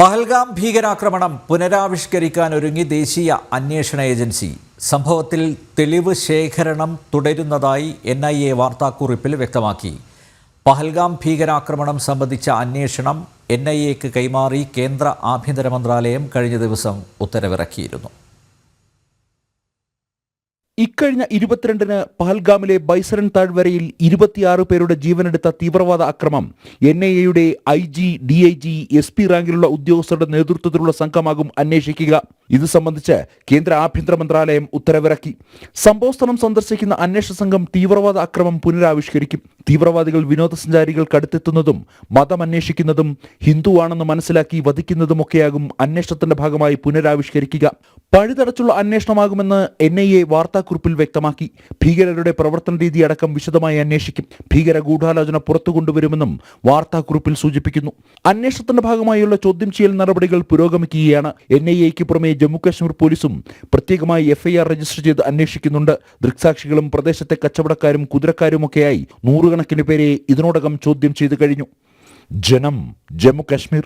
പഹൽഗാം ഭീകരാക്രമണം പുനരാവിഷ്കരിക്കാൻ ഒരുങ്ങി ദേശീയ അന്വേഷണ ഏജൻസി. സംഭവത്തിൽ തെളിവ് ശേഖരണം തുടരുന്നതായി എൻ ഐ എ വാർത്താക്കുറിപ്പിൽ വ്യക്തമാക്കി. പഹൽഗാം ഭീകരാക്രമണം സംബന്ധിച്ച അന്വേഷണം എൻ ഐ എക്ക് കൈമാറി കേന്ദ്ര ആഭ്യന്തര മന്ത്രാലയം കഴിഞ്ഞ ദിവസം ഉത്തരവിറക്കിയിരുന്നു. ഇക്കഴിഞ്ഞ ഇരുപത്തിരണ്ടിന് പഹൽഗാമിലെ ബൈസറൻ താഴ്വരയിൽ ഇരുപത്തിയാറ് പേരുടെ ജീവനെടുത്ത തീവ്രവാദ അക്രമം എൻ ഐ എയുടെ I G D I G S P റാങ്കിലുള്ള ഉദ്യോഗസ്ഥരുടെ നേതൃത്വത്തിലുള്ള സംഘമാകും അന്വേഷിക്കുക. ഇത് സംബന്ധിച്ച് കേന്ദ്ര ആഭ്യന്തര മന്ത്രാലയം ഉത്തരവിറക്കി. സംഭവസ്ഥലം സന്ദർശിക്കുന്ന അന്വേഷണ സംഘം തീവ്രവാദ അക്രമം പുനരാവിഷ്കരിക്കും. തീവ്രവാദികൾ വിനോദസഞ്ചാരികൾക്ക് അടുത്തെത്തുന്നതും മതം അന്വേഷിക്കുന്നതും ഹിന്ദുവാണെന്ന് മനസ്സിലാക്കി വധിക്കുന്നതുമൊക്കെയാകും അന്വേഷണത്തിന്റെ ഭാഗമായി പുനരാവിഷ്കരിക്കുക. പഴുതടച്ചുള്ള അന്വേഷണമാകുമെന്ന് എൻ ഐ എ വാർത്താക്കുറിപ്പിൽ വ്യക്തമാക്കി. ഭീകരരുടെ പ്രവർത്തന രീതി അടക്കം വിശദമായി അന്വേഷിക്കും. ഭീകര ഗൂഢാലോചന പുറത്തു കൊണ്ടുവരുമെന്നും വാർത്താക്കുറിപ്പിൽ സൂചിപ്പിക്കുന്നു. അന്വേഷണത്തിന്റെ ഭാഗമായുള്ള ചോദ്യം ചെയ്യൽ നടപടികൾ പുരോഗമിക്കുകയാണ്. എൻ ഐ എക്ക് പുറമെ ജമ്മുകാശ്മീർ പോലീസും പ്രത്യേകമായി എഫ്ഐആർ രജിസ്റ്റർ ചെയ്ത് അന്വേഷിക്കുന്നുണ്ട്. ദൃക്സാക്ഷികളും പ്രദേശത്തെ കച്ചവടക്കാരും കുതിരക്കാരുമൊക്കെയായി നൂറുകണക്കിന് പേരെ ഇതിനോടകം ചോദ്യം ചെയ്തു കഴിഞ്ഞു. ജനം ജമ്മു കാശ്മീർ.